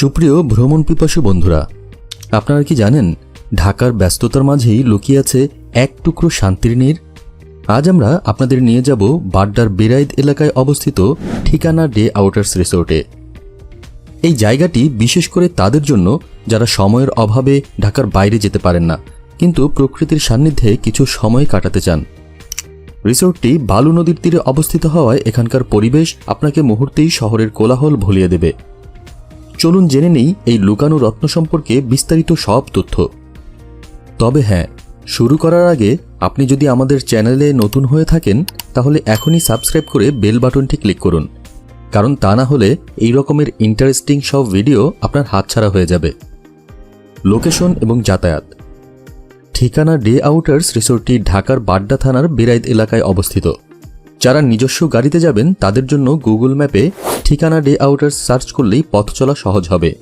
সুপ্রিয় ভ্রমণ পিপাসু বন্ধুরা, আপনারা কি জানেন, ঢাকার ব্যস্ততার মাঝেই লুকিয়ে আছে এক টুকরো শান্তির নীর? আজ আমরা আপনাদের নিয়ে যাব বাড্ডার বেরাইদ এলাকায় অবস্থিত ঠিকানা ডে আউটার্স রিসোর্টে। এই জায়গাটি বিশেষ করে তাদের জন্য যারা সময়ের অভাবে ঢাকার বাইরে যেতে পারেন না, কিন্তু প্রকৃতির সান্নিধ্যে কিছু সময় কাটাতে চান। রিসোর্টটি বালু নদীর তীরে অবস্থিত হওয়ায় এখানকার পরিবেশ আপনাকে মুহূর্তেই শহরের কোলাহল ভুলিয়ে দেবে। চলুন জেনে নেই এই লুকানো রত্ন সম্পর্কে বিস্তারিত সব তথ্য। তবে হ্যাঁ শুরু করার আগে আপনি যদি আমাদের চ্যানেলে নতুন হয়ে থাকেন, তাহলে এখনই সাবস্ক্রাইব করে বেল বাটনটি ক্লিক করুন। কারণ তা না হলে এই রকমের ইন্টারেস্টিং সব ভিডিও আপনার হাতছাড়া হয়ে যাবে। লোকেশন এবং যাতায়াত। ঠিকানা ডে আউটার্স রিসোর্টটি ঢাকার বাড্ডা থানার বেরাইদ এলাকায় অবস্থিত। যারা নিজস্ব গাড়িতে যাবেন, তাদের জন্য গুগল ম্যাপে ঠিকানা ডে আউটার সার্চ করলেই পথ চলা সহজ হবে।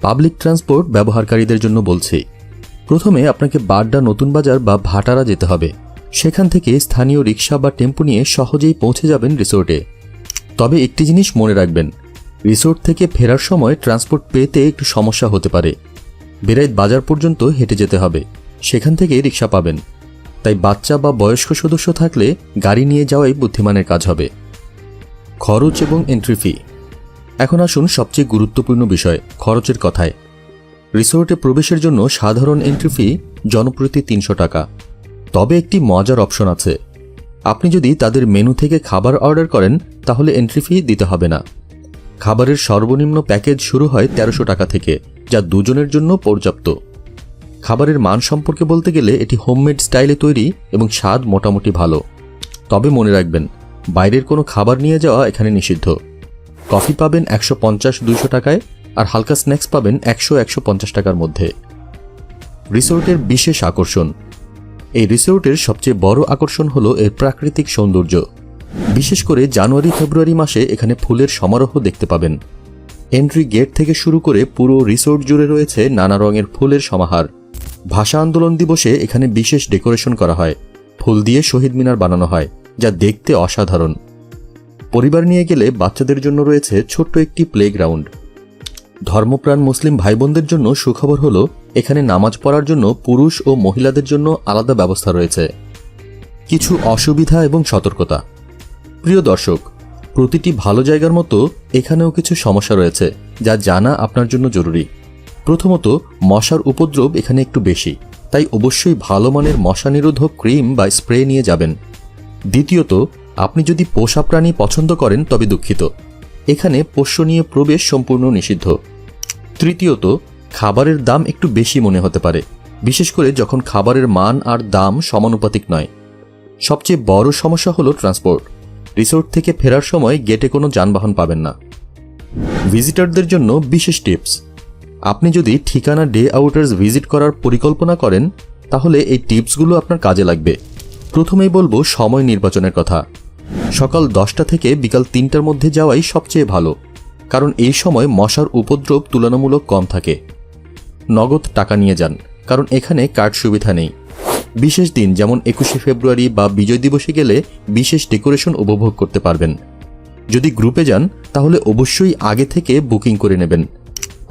পাবলিক ট্রান্সপোর্ট ব্যবহারকারীদের জন্য বলছি। প্রথমে আপনাকে বাড্ডা নতুন বাজার বা ভাটারা যেতে হবে। সেখান থেকে স্থানীয় রিক্সা বা টেম্পো নিয়ে সহজেই পৌঁছে যাবেন রিসোর্টে। তবে একটি জিনিস মনে রাখবেন, রিসোর্ট থেকে ফেরার সময় ট্রান্সপোর্ট পেতে একটু সমস্যা হতে পারে। বেরাইত বাজার পর্যন্ত হেঁটে যেতে হবে। সেখান থেকে রিক্সা পাবেন। তাই বাচ্চা বা বয়স্ক সদস্য থাকলে গাড়ি নিয়ে যাওয়াই বুদ্ধিমানের কাজ হবে। খরচ এবং এন্ট্রি ফি এখন আসুন সবচেয়ে গুরুত্বপূর্ণ বিষয়, খরচের কথায়। রিসোর্টে প্রবেশের জন্য সাধারণ এন্ট্রি ফি জনপ্রতি তিনশো টাকা। তবে একটি মজার অপশন আছে। আপনি যদি তাদের মেনু থেকে খাবার অর্ডার করেন, তাহলে এন্ট্রি ফি দিতে হবে না। খাবারের সর্বনিম্ন প্যাকেজ শুরু হয় তেরোশো টাকা থেকে, যা দুজনের জন্য পর্যাপ্ত। খাবারের মান সম্পর্কে বলতে গেলে এটি হোমমেড স্টাইলে তৈরি এবং স্বাদ মোটামুটি ভালো। তবে মনে রাখবেন, বাইরের কোনো খাবার নিয়ে যাওয়া এখানে নিষিদ্ধ। কফি পাবেন একশো পঞ্চাশ দুইশো টাকায় আর হালকা স্ন্যাক্স পাবেন একশো একশো পঞ্চাশ টাকার মধ্যে। রিসোর্টের বিশেষ আকর্ষণ। এই রিসোর্টের সবচেয়ে বড় আকর্ষণ হলো এর প্রাকৃতিক সৌন্দর্য। বিশেষ করে জানুয়ারি, ফেব্রুয়ারি মাসে এখানে ফুলের সমারোহ দেখতে পাবেন। এন্ট্রি গেট থেকে শুরু করে পুরো রিসোর্ট জুড়ে রয়েছে নানা রঙের ফুলের সমাহার। ভাষা আন্দোলন দিবসে এখানে বিশেষ ডেকোরেশন করা হয়। ফুল দিয়ে শহীদ মিনার বানানো হয়, যা দেখতে অসাধারণ। পরিবার নিয়ে গেলে বাচ্চাদের জন্য রয়েছে ছোট্ট একটি প্লেগ্রাউন্ড ধর্মপ্রাণ মুসলিম ভাই বোনদের জন্য সুখবর হলো, এখানে নামাজ পড়ার জন্য পুরুষ ও মহিলাদের জন্য আলাদা ব্যবস্থা রয়েছে। কিছু অসুবিধা এবং সতর্কতা। প্রিয় দর্শক, প্রতিটি ভালো জায়গার মতো এখানেও কিছু সমস্যা রয়েছে, যা জানা আপনার জন্য জরুরি। প্রথমত, মশার উপদ্রব এখানে একটু বেশি, তাই অবশ্যই ভালো মানের মশা নিরোধক ক্রিম বা স্প্রে নিয়ে যাবেন। দ্বিতীয়ত, আপনি যদি পোষা প্রাণী পছন্দ করেন তবে দুঃখিত, এখানে পোষ্য নিয়ে প্রবেশ সম্পূর্ণ নিষিদ্ধ। তৃতীয়ত, খাবারের দাম একটু বেশি মনে হতে পারে, বিশেষ করে যখন খাবারের মান আর দাম সমানুপাতিক নয়। সবচেয়ে বড় সমস্যা হলো ট্রান্সপোর্ট, রিসোর্ট থেকে ফেরার সময় গেটে কোনো যানবাহন পাবেন না। ভিজিটারদের জন্য বিশেষ টিপস আপনি যদি ঠিকানা ডে আউটার্স ভিজিট করার পরিকল্পনা করেন, তাহলে এই টিপসগুলো আপনার কাজে লাগবে। প্রথমেই বলব সময় নির্বাচনের কথা। সকাল দশটা থেকে বিকাল তিনটার মধ্যে যাওয়াই সবচেয়ে ভালো, কারণ এই সময় মশার উপদ্রব তুলনামূলক কম থাকে। নগদ টাকা নিয়ে যান, কারণ এখানে কার্ড সুবিধা নেই। বিশেষ দিন, যেমন একুশে ফেব্রুয়ারি বা বিজয় দিবসে গেলে বিশেষ ডেকোরেশন উপভোগ করতে পারবেন। যদি গ্রুপে যান, তাহলে অবশ্যই আগে থেকে বুকিং করে নেবেন।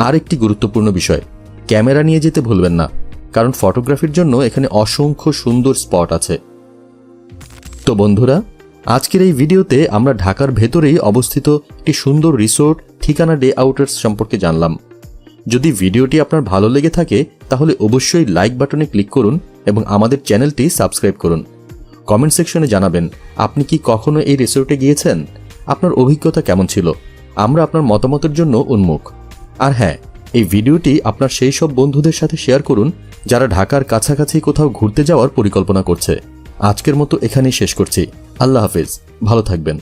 আর একটি গুরুত্বপূর্ণ বিষয়, ক্যামেরা নিয়ে যেতে ভুলবেন না, কারণ ফটোগ্রাফির জন্য এখানে অসংখ্য সুন্দর স্পট আছে। তো বন্ধুরা, আজকের এই ভিডিওতে আমরা ঢাকার ভেতরেই অবস্থিত একটি সুন্দর রিসোর্ট ঠিকানা ডে আউটার্স সম্পর্কে জানলাম। যদি ভিডিওটি আপনার ভালো লেগে থাকে, তাহলে অবশ্যই লাইক বাটনে ক্লিক করুন এবং আমাদের চ্যানেলটি সাবস্ক্রাইব করুন। কমেন্ট সেকশনে জানাবেন, আপনি কি কখনো এই রিসোর্টে গিয়েছেন? আপনার অভিজ্ঞতা কেমন ছিল? আমরা আপনার মতামতের জন্য উন্মুখ। আর হ্যাঁ এই ভিডিওটি আপনার সেই সব বন্ধুদের সাথে শেয়ার করুন যারা ঢাকার কাছাকাছি কোথাও ঘুরতে যাওয়ার পরিকল্পনা করছে। আজকের মতো এখানেই শেষ করছি। আল্লাহ হাফিজ। ভালো থাকবেন।